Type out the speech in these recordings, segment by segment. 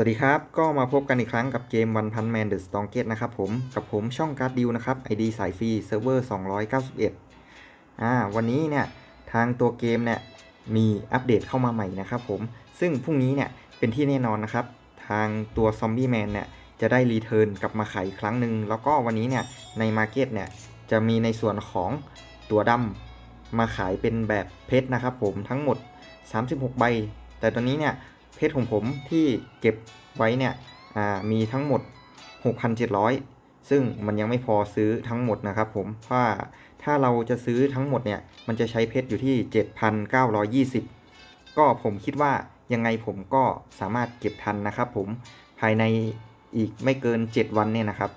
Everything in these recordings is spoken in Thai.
สวัสดีครับ ก็มาพบกันอีกครั้งกับเกม One Punch Man The Strongest นะครับผม กับผมช่องการ์ดดิวนะครับ ID สายฟรีเซิร์ฟเวอร์ 291 อ่า วันนี้เนี่ย ทางตัวเกมเนี่ย มีอัปเดตเข้ามาใหม่นะครับผม ซึ่งพรุ่งนี้เนี่ย เป็นที่แน่นอนนะครับ ทางตัวซอมบี้แมนเนี่ย จะได้รีเทิร์นกลับมาขายอีกครั้งหนึ่ง แล้วก็วันนี้เนี่ย ในมาร์เก็ตเนี่ย จะมีในส่วนของตัวดำมาขายเป็นแบบเพชรนะครับผมทั้งหมด 36 ใบ แต่ตอนนี้เนี่ย เพชรของผมที่เก็บไว้เนี่ยมีทั้งหมด 6,700 ซึ่งมันยังไม่พอซื้อทั้งหมดนะครับผมเพราะว่าถ้าเราจะซื้อทั้งหมดเนี่ยมันจะใช้เพชรอยู่ที่ 7,920 ก็ผมคิดว่ายังไงผมก็สามารถเก็บทันนะครับผมภายในอีกไม่เกิน 7 วันเนี่ยนะครับ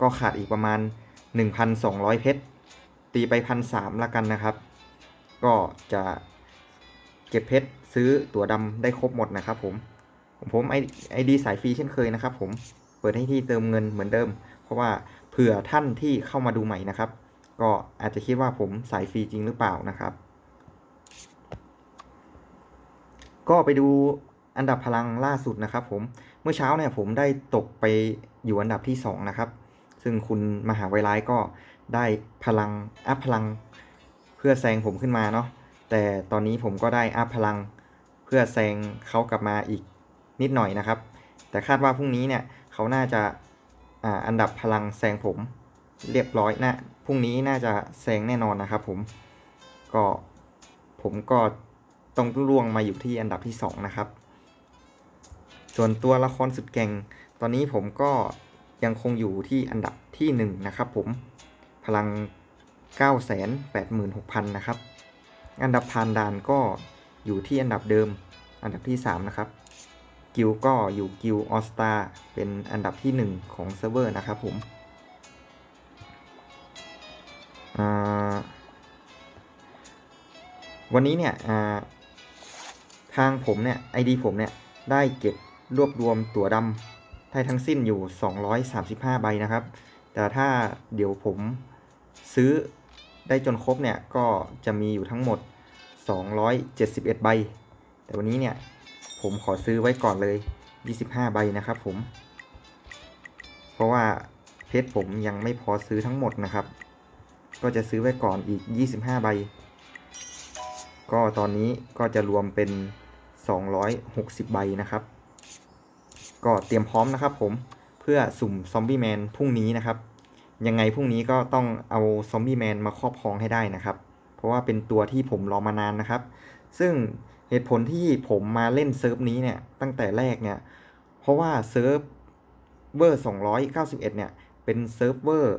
ก็ขาดอีกประมาณ 1,200 เพชรตีไปพันสามละกันนะครับ ก็จะ เก็บเพชรซื้อตั๋วดำได้ครบหมดนะครับผมผมไอไอดีสายฟรีเช่นเคยนะครับผมเปิดให้ที่เติมเงินเหมือนเดิม เพราะว่าเผื่อท่านที่เข้ามาดูใหม่นะครับ ก็อาจจะคิดว่าผมสายฟรีจริงหรือเปล่านะครับ ก็ไปดูอันดับพลังล่าสุดนะครับ ผมเมื่อเช้าเนี่ยผมได้ตกไปอยู่อันดับที่ 2 นะครับ ซึ่งคุณมหาวิทยาลัยก็ได้พลังอัพพลังเพื่อแซงผมขึ้นมาเนาะ แต่ตอนนี้ผมก็ได้อัพพลังเพื่อแซงเขากลับมาอีกนิดหน่อยนะครับ แต่คาดว่าพรุ่งนี้เนี่ยเขาน่าจะอ่าอันดับพลังแซงผมเรียบร้อยนะพรุ่งนี้น่าจะแซงแน่นอนนะครับผมก็ผมก็ต้องล่วงมาอยู่ที่อันดับที่ 2 นะครับ ส่วนตัวละครสุดเก่ง ตอนนี้ผมก็ยังคงอยู่ที่อันดับที่ 1 นะครับผม พลัง 986,000 นะครับ อันดับผ่านด่านก็อยู่ที่อันดับเดิม อันดับที่ 3 นะครับ กิลก็อยู่กิลออสตาเป็นอันดับที่ 1 ของเซิร์ฟเวอร์นะครับผมวันนี้เนี่ยทางผมเนี่ย ID ผมเนี่ยได้เก็บรวบรวมตั๋วดำได้ทั้งสิ้นอยู่ 235 ใบนะครับ แต่ถ้าเดี๋ยวผมซื้อ ได้จนครบเนี่ยก็จะมีอยู่ทั้งหมด 271 ใบ แต่วันนี้เนี่ยผมขอซื้อไว้ก่อนเลย 25 ใบนะครับผม เพราะว่าเพชรผมยังไม่พอซื้อทั้งหมดนะครับ ก็จะซื้อไว้ก่อนอีก 25 ใบ ก็ตอนนี้ก็จะรวมเป็น 260 ใบนะครับ ก็เตรียมพร้อมนะครับผมเพื่อสุ่มซอมบี้แมนพรุ่งนี้นะครับ ยังไงพรุ่งนี้ก็ต้องเอาซอมบี้แมนมาครอบครองให้ได้นะครับ เพราะว่าเป็นตัวที่ผมรอมานานนะครับ ซึ่งเหตุผลที่ผมมาเล่นเซิร์ฟนี้เนี่ยตั้งแต่แรกเนี่ยเพราะว่าเซิร์ฟเวอร์291 เนี่ยเป็นเซิร์ฟเวอร์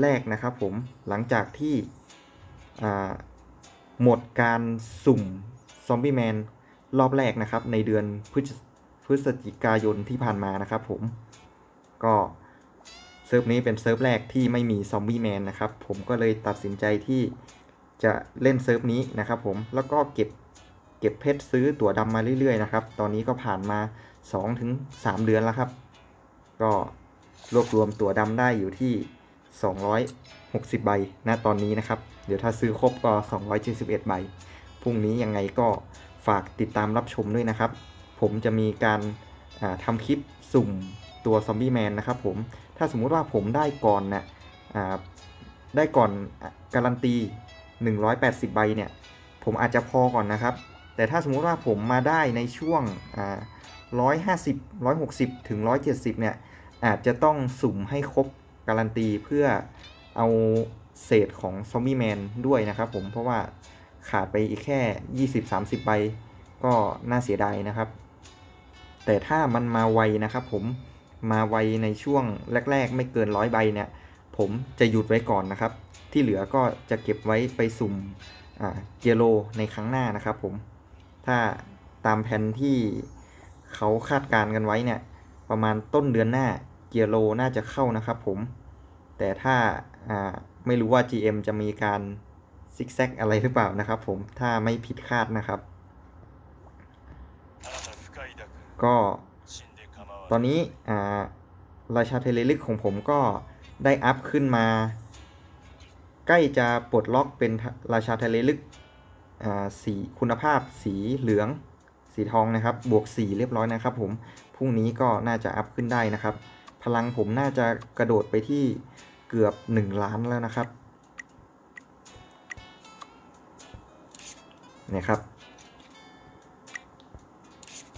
แรกนะครับผมหลังจากที่หมดการสุ่มซอมบี้แมนรอบแรกนะครับในเดือนพฤศจิกายนที่ผ่านมานะครับผมก็ ซิร์ฟนี้เป็นเซิร์ฟแรกที่ไม่มีซอมบี้แมนนะครับ ผมก็เลยตัดสินใจที่จะเล่นเซิร์ฟนี้นะครับผมแล้วก็เก็บเก็บเพชรซื้อตั๋วดำมาเรื่อยๆนะครับ ตอนนี้ก็ผ่านมา 2-3 เดือนแล้วครับ ก็รวบรวมตั๋วดำได้อยู่ที่ 260 ใบณตอนนี้นะครับ เดี๋ยวถ้าซื้อครบก็ 271 ใบ พรุ่งนี้ยังไงก็ฝากติดตามรับชมด้วยนะครับ ผมจะมีการาทำคลิปสุ่มตัวซอมบี้แมนนะครับผม ถ้าสมมุติว่าผมได้ก่อนนะอ่าได้ก่อนการันตี 180 ใบเนี่ย ผมอาจจะพอก่อนนะครับ แต่ถ้าสมมุติว่าผมมาได้ในช่วงอ่า150 160 ถึง 170 เนี่ย อาจจะต้องสุ่มให้ครบการันตีเพื่อเอาเศษของซอมบี้แมนด้วยนะครับผม เพราะว่าขาดไปอีกแค่ 20-30 ใบก็น่าเสียดายนะครับ แต่ถ้ามันมาไวนะครับผม มาไวในช่วงแรก ๆ ไม่เกินร้อยใบเนี่ย ผมจะหยุดไว้ก่อนนะครับ ที่เหลือก็จะเก็บไว้ไปสุ่มเกียโลในครั้งหน้านะครับผม ถ้าตามแผนที่เขาคาดการณ์กันไว้เนี่ย ประมาณต้นเดือนหน้าเกียโลน่าจะเข้านะครับผม แต่ถ้าอ่าไม่รู้ว่า GM จะมีการซิกแซกอะไรหรือเปล่านะครับผม ถ้าไม่ผิดคาดนะครับ ก็ ตอนนี้ราชาเทเลลิกของผมก็ได้อัพขึ้นมา ใกล้จะปลดล็อกเป็นราชาเทเลลิกสีคุณภาพสีเหลือง สีทองนะครับ บวก 4 เรียบร้อยนะครับผมพรุ่งนี้ก็น่าจะอัพขึ้นได้นะครับ พลังผมน่าจะกระโดดไปที่เกือบ 1 ล้านแล้วนะครับเนี่ยครับ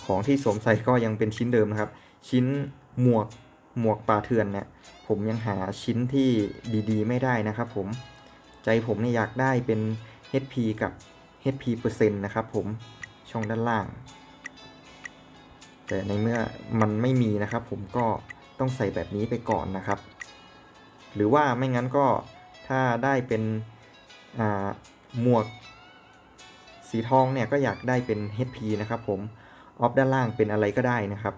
ของที่สวมใส่ก็ยังเป็นชิ้นเดิมนะครับ ชิ้นหมวกหมวกป่าเถื่อนเนี่ยผมยังหาชิ้นที่ดีๆ ไม่ได้นะครับผมใจผมเนี่ยอยากได้เป็น HP กับ HP เปอร์เซ็นต์นะครับผมช่องด้านล่าง แต่ในเมื่อมันไม่มีนะครับ ผมก็ต้องใส่แบบนี้ไปก่อนนะครับ หรือว่าไม่งั้นก็ถ้าได้เป็นหมวกสีทองเนี่ยก็อยากได้เป็น HP นะครับผม ออฟด้านล่างเป็นอะไรก็ได้นะครับ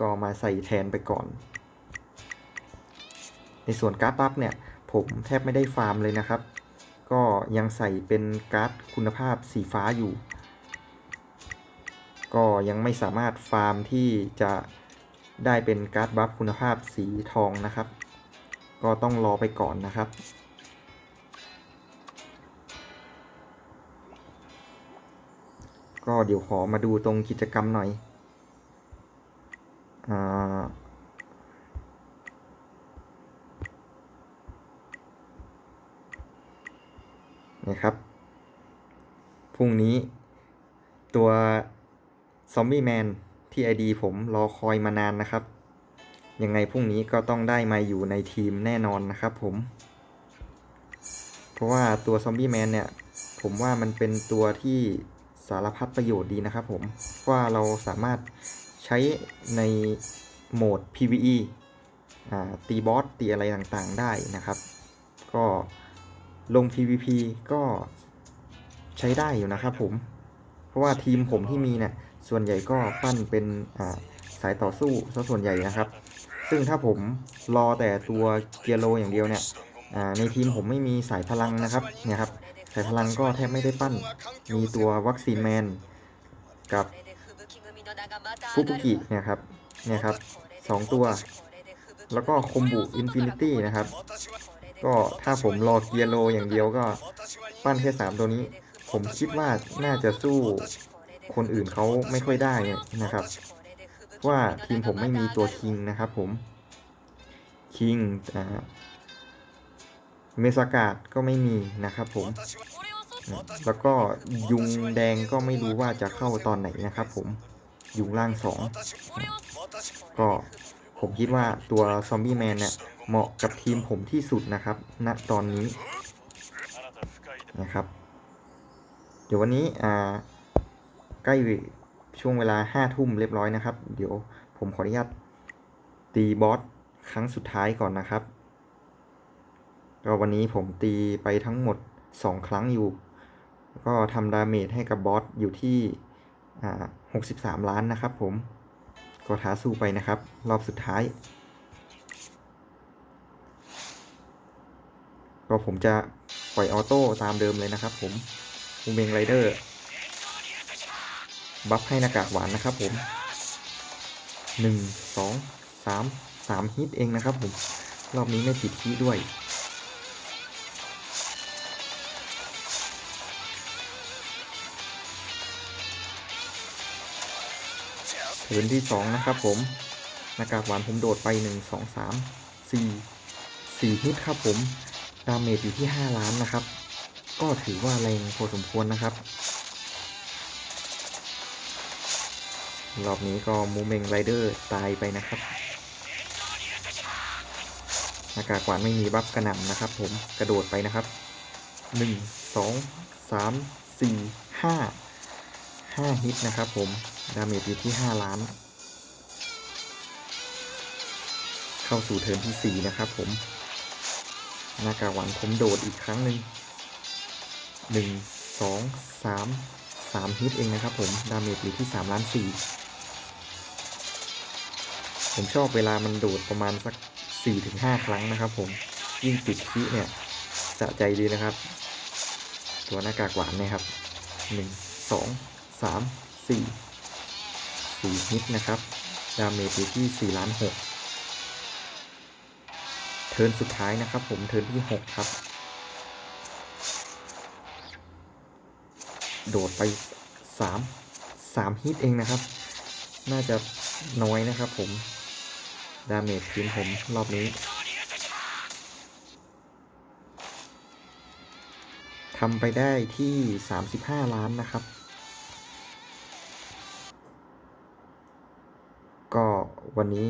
ก็มาใส่แทนไปก่อน ในส่วนการ์ดบัฟเนี่ย ผมแทบไม่ได้ฟาร์มเลยนะครับ ก็ยังใส่เป็นการ์ดคุณภาพสีฟ้าอยู่ ก็ยังไม่สามารถฟาร์มที่จะได้เป็นการ์ดบัฟคุณภาพสีทองนะครับ ก็ต้องรอไปก่อนนะครับก็เดี๋ยวขอมาดูตรงกิจกรรมหน่อย นี่ครับ พรุ่งนี้ตัวซอมบี้แมนที่ ID ผมรอคอยมานานนะครับ ยังไงพรุ่งนี้ก็ต้องได้มาอยู่ในทีมแน่นอนนะครับผม เพราะว่าตัวซอมบี้แมนเนี่ย ผมว่ามันเป็นตัวที่สารพัดประโยชน์ดีนะครับผม ว่าเราสามารถ ใช้ในโหมด PVE อ่าตีบอสตีอะไรต่างๆได้นะครับ ก็ลง PVP ก็ใช้ได้อยู่นะครับผม เพราะว่าทีมผมที่มีเนี่ยส่วนใหญ่ก็ปั้นเป็นอ่าสายต่อสู้ซะส่วนใหญ่นะครับ ซึ่งถ้าผมรอแต่ตัวเกียร์โลอย่างเดียวเนี่ยอ่าในทีมผมไม่มีสายพลังนะครับเนี่ยครับสายพลังก็แทบไม่ได้ปั้น มีตัววัคซีนแมนกับ ฟุบุกิเนี่ยครับเนี่ยครับสองตัว แล้วก็คมบุอินฟินิตี้นะครับ ก็ถ้าผมรอเกียร์โลอย่างเดียวก็ปั้นแค่สามตัวนี้ ผมคิดว่าน่าจะสู้คนอื่นเขาไม่ค่อยได้นะครับ ว่าทีมผมไม่มีตัวคิงนะครับผมคิงเมสากาดก็ไม่มีนะครับผม แล้วก็ยุงแดงก็ไม่รู้ว่าจะเข้าตอนไหนนะครับผม ยุงล่างสองก็ผมคิดว่าตัวซอมบี้แมนเนี่ยเหมาะกับทีมผมที่สุดนะครับณตอนนี้นะครับ เดี๋ยววันนี้อ่าใกล้ช่วงเวลาห้าทุ่มเรียบร้อยนะครับ เดี๋ยวผมขออนุญาตตีบอสครั้งสุดท้ายก่อนนะครับก็วันนี้ผมตีไปทั้งหมด 2 ครั้งอยู่ ก็ทำดาเมจให้กับบอสอยู่ที่อ่า 63 ล้านนะครับผม ก็ท้าสู้ไปนะครับ รอบสุดท้าย ก็ผมจะปล่อยออโต้ตามเดิมเลยนะครับผมมูเมงไรเดอร์ บัฟให้หน้ากากหวานนะครับผมหนึ่งสองสามสามฮิตเองนะครับผม รอบนี้ไม่ติดฮีด้วย เทิร์นที่สองนะครับผมหน้ากากหวานผมโดดไปหนึ่งสองสามสี่สี่ฮิตครับผมดาเมจอยู่ที่ห้าล้านนะครับ ก็ถือว่าแรงพอสมควรนะครับ รอบนี้ก็มูเมงไรเดอร์ตายไปนะครับหน้ากากหวานไม่มีบัฟกระหน่ำนะครับ ผมกระโดดไปนะครับหนึ่งสองสามสี่ห้าห้าฮิตนะครับผม ดาเมจอยู่ที่ห้าล้าน เข้าสู่เทิร์นที่สี่นะครับผมหน้ากากหวานผมโดดอีกครั้งหนึ่งหนึ่งสองสามสามฮิตเองนะครับผม ดาเมจอยู่ที่สามล้านสี่ผมชอบเวลามันโดดประมาณสัก4-5ครั้งนะครับผม ยิ่งติดคีเนี่ย สะใจดีนะครับ ตัวหน้ากากหวานเนี่ยครับ1 2 3 4ฮิตนะครับ ดาเมจอยู่ที่4ล้าน6เทิร์นสุดท้ายนะครับผม เทิร์นที่ 6 ครับ โดดไป 3 3 ฮิตเองนะครับ น่าจะน้อยนะครับผม ดาเมจทีมผมรอบนี้ทำไปได้ที่ 35 ล้านนะครับ วันนี้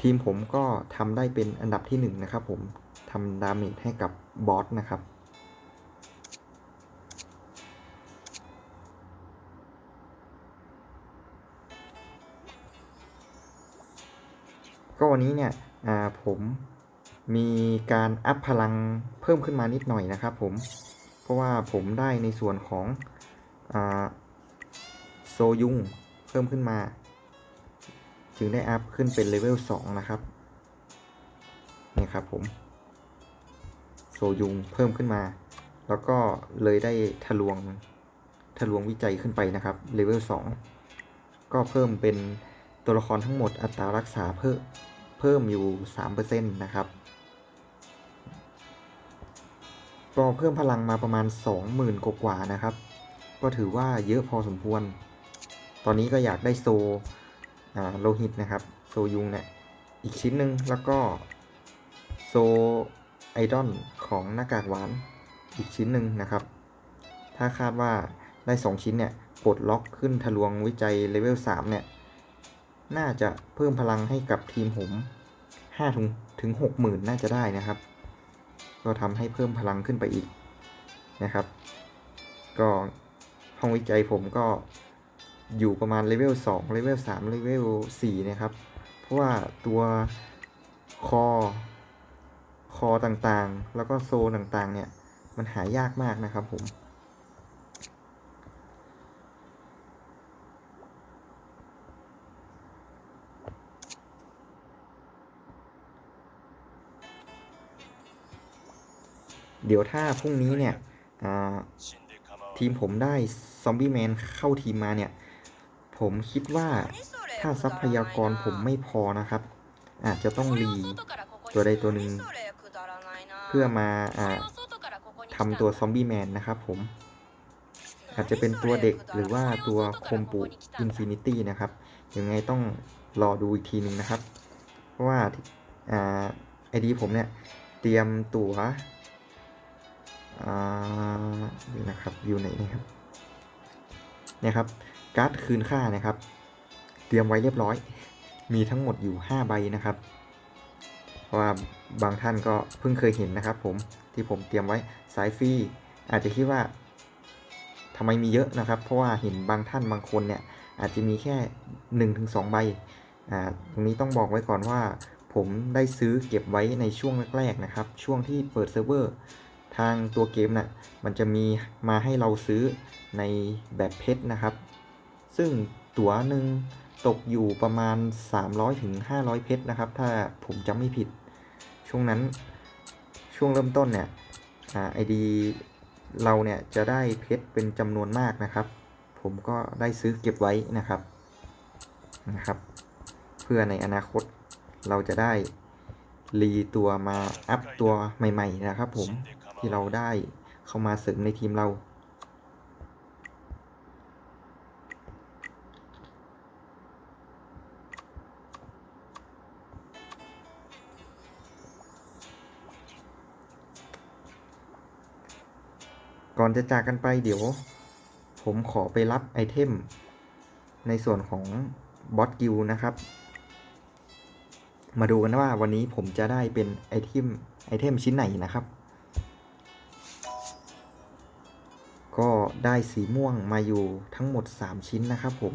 ทีมผมก็ทำได้เป็นอันดับที่หนึ่งนะครับผมทำดาเมจให้กับบอสนะครับก็วันนี้เนี่ยผมมีการอัพพลังเพิ่มขึ้นมานิดหน่อยนะครับผม เพราะว่าผมได้ในส่วนของอโซยุงเพิ่มขึ้นมา จึงได้อัพขึ้นเป็นเลเวล2นะครับนี่ครับผมโซยุงเพิ่มขึ้นมา แล้วก็เลยได้ทะลวงทะลวงวิจัยขึ้นไปนะครับเลเวล2ก็เพิ่มเป็นตัวละครทั้งหมดอัตรารักษาเพิ่มเพิ่มอยู่ 3%นะครับก็เพิ่มพลังมาประมาณ 20,000 กว่าๆนะครับ ก็ถือว่าเยอะพอสมควร ตอนนี้ก็อยากได้โซ โลหิตนะครับ โซยุงเนี่ยอีกชิ้นหนึ่งแล้วก็โซไอดอนของหน้ากากหวานอีกชิ้นหนึ่งนะครับ ถ้าคาดว่าได้ 2 ชิ้นเนี่ยปลดล็อกขึ้นทะลวงวิจัยเลเวล3เนี่ย น่าจะเพิ่มพลังให้กับทีมผม5ถึงถึง6หมื่นน่าจะได้นะครับ ก็ทำให้เพิ่มพลังขึ้นไปอีกนะครับ ก็ห้องวิจัยผมก็ อยู่ประมาณเลเวล2เลเวล3เลเวล4นะครับ เพราะว่าตัวคอ คอต่างๆ แล้วก็โซต่างๆ เนี่ย มันหายากมากนะครับผม เดี๋ยวถ้าพรุ่งนี้เนี่ยทีมผมได้ซอมบี้แมนเข้าทีมมาเนี่ย ผมคิดว่าถ้าทรัพยากรผมไม่พอนะครับ อาจจะต้องรีตัวใดตัวหนึ่งเพื่อมาอ่าทำตัวซอมบี้แมนนะครับผม อาจจะเป็นตัวเด็กหรือว่าตัวโคมปุอินฟินิตี้นะครับยังไงต้องรอดูอีกทีหนึ่งนะครับ เพราะว่าอ่าไอดีผมเนี่ย เตรียมตัวอ่าเดี๋ยวนะครับอยู่ไหนนะครับเนี่ยครับ การ์ดคืนค่านะครับ เตรียมไว้เรียบร้อย มีทั้งหมดอยู่ 5 ใบนะครับ เพราะว่าบางท่านก็เพิ่งเคยเห็นนะครับ ผมที่ผมเตรียมไว้สายฟรีอาจจะคิดว่าทำไมมีเยอะนะครับ เพราะว่าเห็นบางท่านบางคนเนี่ยอาจจะมีแค่ 1-2 ใบอ่าตรงนี้ต้องบอกไว้ก่อนว่าผมได้ซื้อเก็บไว้ในช่วงแรกๆนะครับ ช่วงที่เปิดเซิร์ฟเวอร์ ทางตัวเกมน่ะมันจะมีมาให้เราซื้อในแบบเพชรนะครับ ซึ่งตั๋วหนึ่งตกอยู่ประมาณ 300ถึง500 เพชรนะครับ ถ้าผมจำไม่ผิด ช่วงนั้นช่วงเริ่มต้นเนี่ยไอดีเราเนี่ยจะได้เพชรเป็นจำนวนมากนะครับ ผมก็ได้ซื้อเก็บไว้นะครับนะครับ เพื่อในอนาคตเราจะได้รีตัวมาอัพตัวใหม่ ๆ นะครับ ผมที่เราได้เข้ามาเสริมในทีมเรา ก่อนจะจากกันไปเดี๋ยว ผมขอไปรับไอเทม ในส่วนของบอสกิลนะครับ มาดูกันว่าวันนี้ผมจะได้เป็นไอเทมไอเทมชิ้นไหนนะครับ ก็ได้สีม่วงมาอยู่ทั้งหมด 3 ชิ้นนะครับผม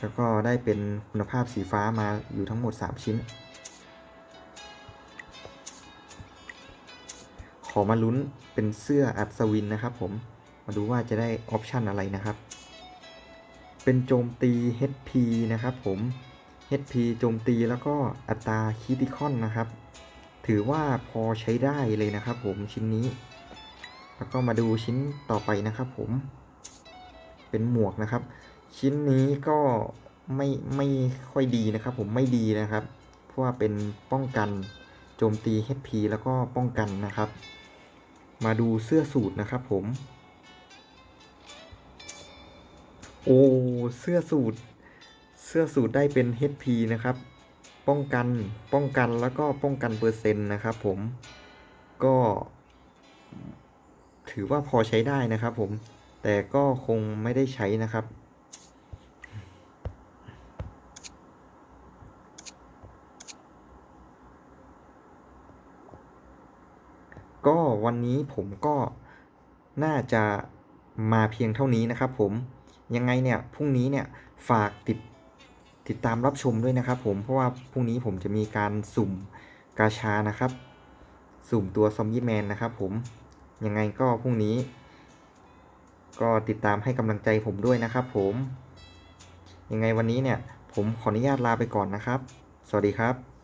แล้วก็ได้เป็นคุณภาพสีฟ้ามาอยู่ทั้งหมด 3 ชิ้น ขอมาลุ้นเป็นเสื้ออัศวินนะครับผม มาดูว่าจะได้ออปชันอะไรนะครับ เป็นโจมตี HP นะครับผม HP โจมตีแล้วก็อัตราคิติคอนนะครับ ถือว่าพอใช้ได้เลยนะครับผมชิ้นนี้ แล้วก็มาดูชิ้นต่อไปนะครับผม เป็นหมวกนะครับ ชิ้นนี้ก็ไม่ไม่ค่อยดีนะครับ ผมไม่ดีนะครับ เพราะว่าเป็นป้องกันโจมตี HP แล้วก็ป้องกันนะครับ มาดูเสื้อสูทนะครับผม โอ้เสื้อสูตร เสื้อสูตรได้เป็น HP นะครับ ป้องกันป้องกันแล้วก็ป้องกันเปอร์เซ็นต์นะครับผมก็ถือว่าพอใช้ได้นะครับผม แต่ก็คงไม่ได้ใช้นะครับ ก็วันนี้ผมก็น่าจะมาเพียงเท่านี้นะครับผมยังไงเนี่ยพรุ่งนี้เนี่ยฝากติดติดตามรับชมด้วยนะครับผมเพราะว่าพรุ่งนี้ผมจะมีการสุ่มกาชานะครับ สุ่มตัวซอมบี้แมนนะครับผมยังไงก็พรุ่งนี้ ก็ติดตามให้กำลังใจผมด้วยนะครับผมยังไงวันนี้เนี่ยผมขออนุญาตลาไปก่อนนะครับ สวัสดีครับ